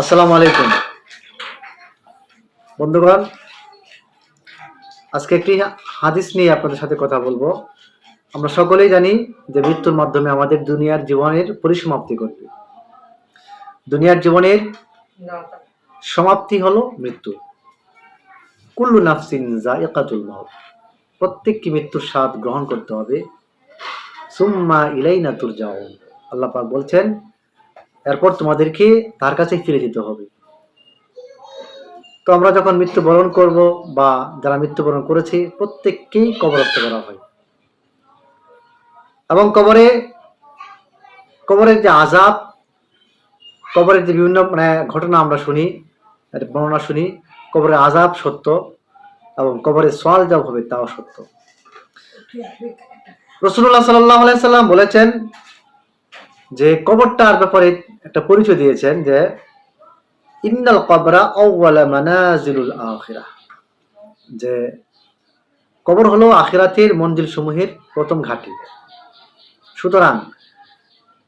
আসসালামু আলাইকুম। বন্ধুগণ, আজকে একটি হাদিস নিয়ে আপনাদের সাথে কথা বলব। আমরা সকলেই জানি যে মৃত্যুর মাধ্যমে আমাদের দুনিয়ার জীবনের পরিসমাপ্তি ঘটবে। দুনিয়ার জীবনের সমাপ্তি হলো মৃত্যু। কুল্লু নাফসিন জায়কাতুল মাউত প্রত্যেককে মৃত্যুর স্বাদ গ্রহণ করতে হবে। সুম্মা ইলাইনা তুরজাউন। আল্লাহ পাক বলছেন এরপর তোমাদেরকে তার কাছে ফিরে যেতে হবে। তো আমরা যখন মৃত্যুবরণ করব বা যারা মৃত্যুবরণ করেছে, প্রত্যেককেই কবরস্থ করা হয়। এবং কবরে, কবরের যে আজাব কবরের যে বিভিন্ন মানে ঘটনা আমরা শুনি বর্ণনা শুনি কবরের আজাব সত্য এবং কবরের সোয়াল যা হবে তাও সত্য। রসুল্লাহ সাল্লাহ সাল্লাম বলেছেন যে, কবরটার ব্যাপারে একটা পরিচয় দিয়েছেন যে ইন্নাল কবরা আউয়ালা মানাজিলুল আখিরা। যে কবর হলো আখিরাতের মঞ্জিল সমূহের প্রথম ঘাঁটি। সুতরাং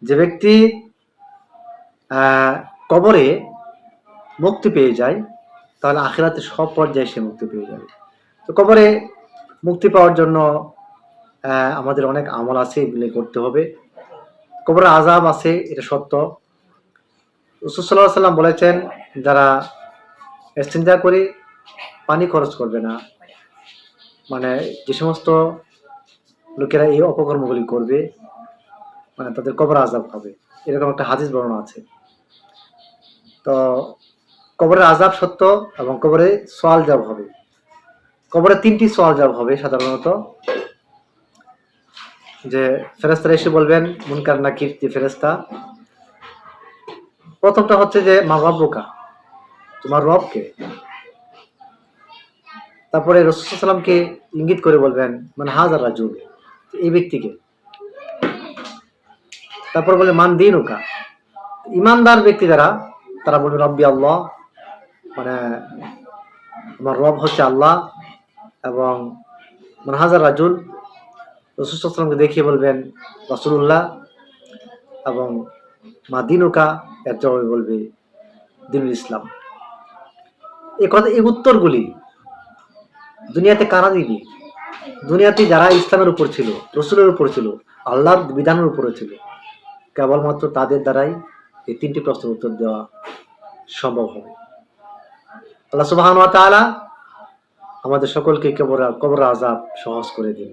যে ব্যক্তি কবরে মুক্তি পেয়ে যায়, তাহলে আখিরাতের সব পর্যায়ে সে মুক্তি পেয়ে যাবে। তো কবরে মুক্তি পাওয়ার জন্য আমাদের অনেক আমল আছে, এগুলি করতে হবে। কবরে আজাব আছে, এটা সত্য। রসুল্লাহ বলেছেন, যারা এস্তেঞ্জা করে পানি খরচ করবে না মানে যে সমস্ত লোকেরা এই অপকর্মগুলি করবে মানে তাদের কবর আজাব হবে। এরকম একটা হাদিস বর্ণনা আছে। তো কবরের আজাব সত্য এবং কবরে সোয়াল জাব হবে। কবরে তিনটি সোয়াল জাব হবে সাধারণত। যে ফেরেস্তারা এসে বলবেন, মুনকার নাকির, যে ফেরেস্তা প্রথমটা হচ্ছে যে মা রব্বকা তোমার রবকে। তারপরে রসুলামকে ইঙ্গিত করে বলবেন মানে হাজার রাজুল এই ব্যক্তিকে। তারপর বলে, মান দিন ওকা ইমানদার ব্যক্তি যারা, তারা বলবে রব্বি আল্লাহ মানে আমার রব হচ্ছে আল্লাহ এবং মানে হাজার রাজুল রসুলামকে দেখিয়ে বলবেন রসুল্লাহ এবং মা দিনুকা, এর জবাবে বলবে দিনুল ইসলাম। এই কথা, এই উত্তরগুলি দুনিয়াতে কারা দিবি? দুনিয়াতে যারা ইসলামের উপর ছিল, রসুলের উপর ছিল, আল্লাহর বিধানের উপরে ছিল, কেবলমাত্র তাদের দ্বারাই এই তিনটি প্রশ্নের উত্তর দেওয়া সম্ভব হবে। আল্লাহ সুবাহ আমাদের সকলকে কবর কবর আজাব সহজ করে দিন।